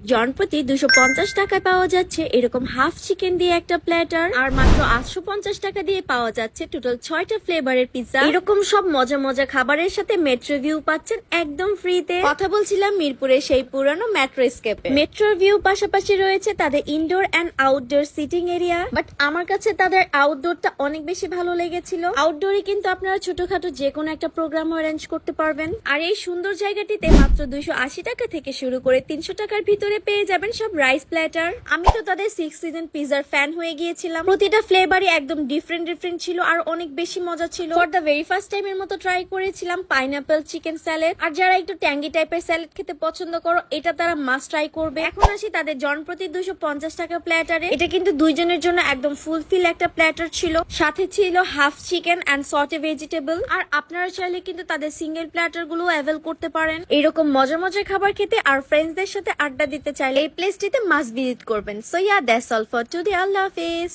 জনপ্রতি দুশো পঞ্চাশ টাকায় পাওয়া যাচ্ছে এরকম হাফ চিকেন দিয়ে একটা প্ল্যাটার, আর মাত্র আটশো পঞ্চাশ টাকা দিয়ে পাওয়া যাচ্ছে টোটাল ছয়টা ফ্লেভারের পিৎজা। এরকম সব মজা মজা খাবারের সাথে মেট্রো ভিউ পাচ্ছেন একদম ফ্রিতে। কথা বলছিলাম মিরপুরের সেই পুরানো মেট্রো স্কেপে মেট্রো ভিউ পাশাপাশি রয়েছে তাদের indoor and outdoor sitting area but আমার কাছে তাদের আউটডোরটা অনেক বেশি ভালো লেগেছিল। আউটডোরে কিন্তু আপনারা ছোটখাটো যে কোনো একটা প্রোগ্রাম অ্যারেঞ্জ করতে পারবেন। আর এই সুন্দর জায়গাটিতে মাত্র দুইশো আশি টাকা থেকে শুরু করে তিনশো টাকার ভিতরে পেয়ে যাবেন সব রাইস প্ল্যাটার আমি তো তাদের সিক্স সিজন পিজার ফ্যান হয়ে গিয়েছিলাম। প্রতিটা ফ্লেভারই একদম ডিফারেন্ট ডিফারেন্ট ছিল আর অনেক বেশি মজা ছিল। For the very first time এর মতো ট্রাই করেছিলাম পাইনাপেল চিকেন স্যালাড আর যারা একটু ট্যাঙ্গি টাইপের স্যালাড খেতে পছন্দ করো, এটা তারা মাস্ট ট্রাই করবে। এখন আসি তাদের জনপ্রতি দুশো পঞ্চাশ টাকা প্ল্যাটারে এটা কিন্তু দুইজনের জন্য একদম ফুলফিল একটা প্ল্যাটার ছিল। সাথে ছিল half chicken and sauté vegetable আর আপনারা চাইলে কিন্তু তাদের সিঙ্গেল প্ল্যাটারগুলো অ্যাভেল করতে পারেন। এরকম মজার মজার খাবার খেতে আর ফ্রেন্ডসদের সাথে আড্ডা দিতে চাইলে এই প্লেসটিতে মাস্ট ভিজিট করবেন। So ya that's all for today Allah Hafiz